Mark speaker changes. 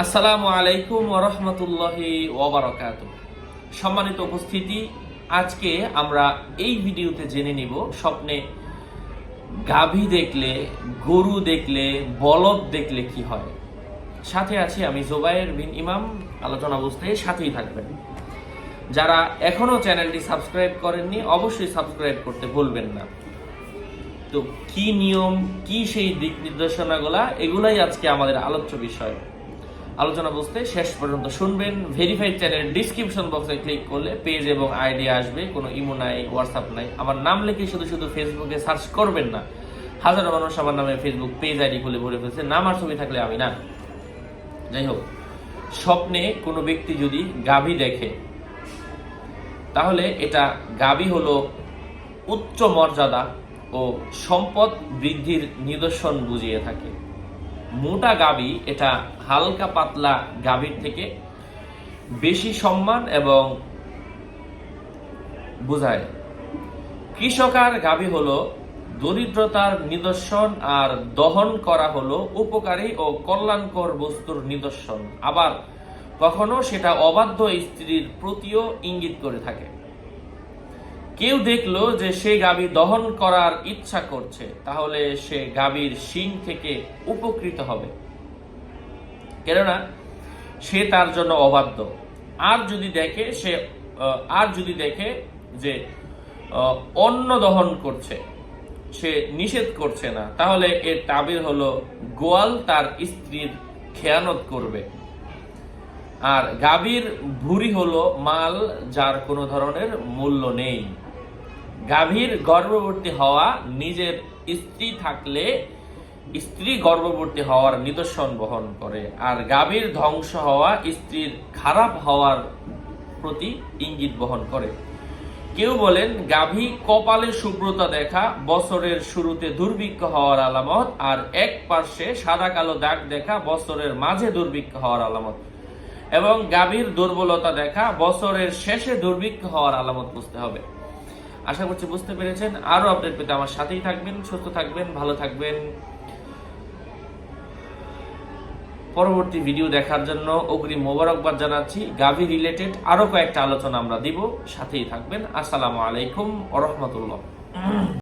Speaker 1: আসসালামু আলাইকুম ওরহমতুল্লাহি ওবরাকাত সম্মানিত উপস্থিতি, আজকে আমরা এই ভিডিওতে জেনে নিব স্বপ্নে গাভী দেখলে, গরু দেখলে, বলদ দেখলে কি হয়। সাথে আছি আমি জোবায়ের বিন ইমাম, আলোচনা বুঝতে সাথেই থাকবেন। যারা এখনও চ্যানেলটি সাবস্ক্রাইব করেননি, অবশ্যই সাবস্ক্রাইব করতে ভুলবেন না। তো কি নিয়ম, কি সেই দিক নির্দেশনাগুলা, এগুলাই আজকে আমাদের আলোচ্য বিষয়। আলোচনা বুঝতে শেষ পর্যন্ত শুনবেন। ভেরিফাইড চ্যানেল ডিসক্রিপশন বক্সে ক্লিক করলে পেজ এবং আইডি আসবে, কোনো ইমো নাই হোয়াটসঅ্যাপ নাই। আমার নাম লিখে শুধু শুধু ফেসবুকে সার্চ করবেন না। হাজারো মানুষ আমার নামে ফেসবুক পেজ আইডি খুলে ভরে ফেলছে, নাম আর ছবি থাকলে আমি না। যাই হোক, স্বপ্নে কোনো ব্যক্তি যদি গাভী দেখে, তাহলে এটা গাভী হলো উচ্চ মর্যাদা ও সম্পদ বৃদ্ধির নিদর্শন বুঝিয়ে থাকে। মোটা গাবি, এটা হালকা পাতলা গাভীর থেকে বেশি সম্মান এবং বোঝায়। কৃষকার গাবি হলো দরিদ্রতার নিদর্শন আর দহন করা হলো উপকারী ও কল্যাণকর বস্তুর নিদর্শন। আবার কখনো সেটা অবাধ্য স্ত্রীর প্রতিও ইঙ্গিত করে থাকে। কেউ দেখল যে সে গাভী দহন করার ইচ্ছা করছে, তাহলে সে গাভীর শিং থেকে উপকৃত হবে। কেননা, সে তার জন্য অবাধ্য। আর যদি দেখে সে আর যদি দেখে যে অন্ন দহন করছে, সে নিষেধ করছে না, তাহলে এর তাবির হলো গোয়াল তার স্ত্রীর খেয়ানত করবে। আর গাভীর ভুরি হলো মাল যার কোনো ধরনের মূল্য নেই। গাভীর গর্ভবতী হওয়া নিজের স্ত্রী থাকলে স্ত্রী গর্ভবতী হওয়ার নিদর্শন বহন করে। আর গাভীর ধ্বংস হওয়া স্ত্রীর খারাপ হওয়ার প্রতি ইঙ্গিত বহন করে। কেউ বলেন, গাভী কপালে শুভ্রতা দেখা, বছরের শুরুতে দুর্ভিক্ষ হওয়ার আলামত, আর এক পার্শ্বে সাদা কালো দাগ দেখা, বছরের মাঝে দুর্ভিক্ষ হওয়ার আলামত। এবং গাভীর দুর্বলতা দেখা, বছরের শেষে দুর্ভিক্ষ হওয়ার আলামত বুঝতে হবে। আশা করছি বুঝতে পেরেছেন। আরও আপডেট পেতে আমার সাথেই থাকবেন, সুস্থ থাকবেন, ভালো থাকবেন। পরবর্তী ভিডিও দেখার জন্য অগ্রিম মোবারকবাদ জানাচ্ছি। গাভী রিলেটেড আরও কয়েকটা আলোচনা আমরা দিব, সাথেই থাকবেন। আসসালামু আলাইকুম ওরহমতুল্লাহ